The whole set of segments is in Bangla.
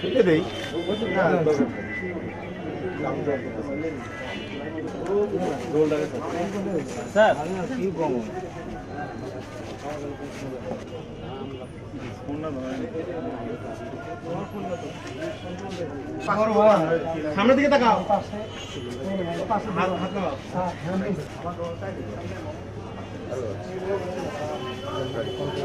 ফেলে দেই। স্যার কি কম সামনের দিকে তাকাও হাত।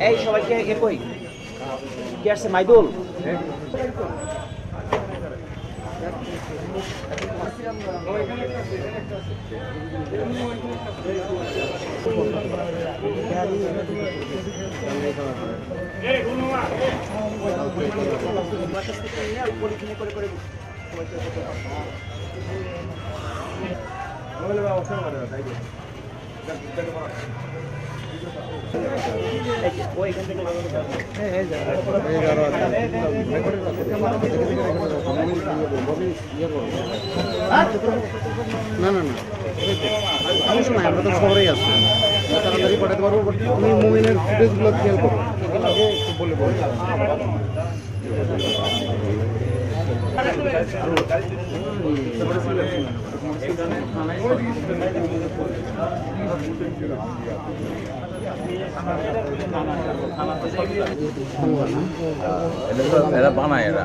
এই সবাইকে এ কই কি আসছে মাইদুল না না না। সমস্যা নাই আমরা তো শহরেই আছি। তাড়াতাড়ি পাঠাতে পারব বাট তুমি ফুটেজগুলো খেয়াল করো এরা বানায় এরা।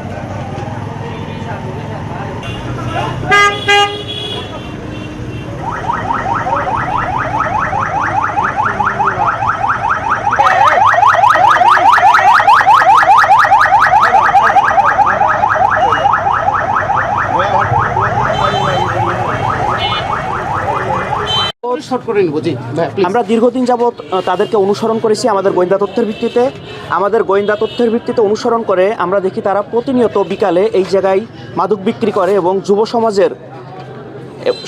শর্ট করে নিবো। জি আমরা দীর্ঘদিন যাবৎ তাদেরকে অনুসরণ করেছি আমাদের গোয়েন্দা তথ্যের ভিত্তিতে। আমাদের গোয়েন্দা তথ্যের ভিত্তিতে অনুসরণ করে আমরা দেখি তারা প্রতিনিয়ত বিকালে এই জায়গায় মাদক বিক্রি করে এবং যুব সমাজের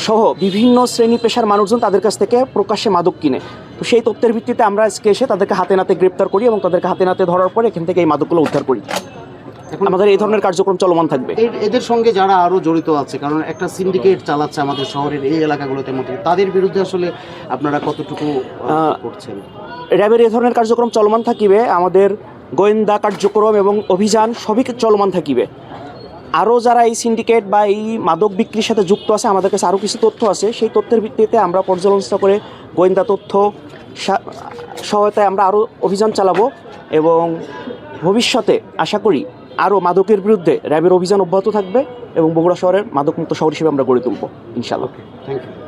সহ বিভিন্ন শ্রেণি পেশার মানুষজন তাদের কাছ থেকে প্রকাশ্যে মাদক কিনে। তো সেই তথ্যের ভিত্তিতে আমরা আজকে এসে তাদেরকে হাতে নাতে গ্রেপ্তার করি এবং তাদেরকে হাতে নাতে ধরার পরে এখান থেকে এই মাদকগুলো উদ্ধার করি। আমাদের এই ধরনের কার্যক্রম চলমান থাকবে। এদের সঙ্গে যারা আরও জড়িত আছে কারণ একটা সিন্ডিকেট চালাচ্ছে আমাদের শহরের এই এলাকাগুলোতে মধ্যে তাদের বিরুদ্ধে আসলে আপনারা কতটুকু করছেন? র্যাবের এই ধরনের কার্যক্রম চলমান থাকিবে আমাদের গোয়েন্দা কার্যক্রম এবং অভিযান সবই চলমান থাকিবে। আরও যারা এই সিন্ডিকেট বা এই মাদক বিক্রির সাথে যুক্ত আছে আমাদের কাছে আরও কিছু তথ্য আছে। সেই তথ্যের ভিত্তিতে আমরা পর্যালোচনা করে গোয়েন্দা তথ্য সহায়তায় আমরা আরও অভিযান চালাবো এবং ভবিষ্যতে আশা করি আরও মাদকের বিরুদ্ধে র্যাবের অভিযান অব্যাহত থাকবে এবং বগুড়া শহরের মাদকমুক্ত শহর হিসেবে আমরা গড়ে তুলব, ইনশাআল্লাহ। Thank you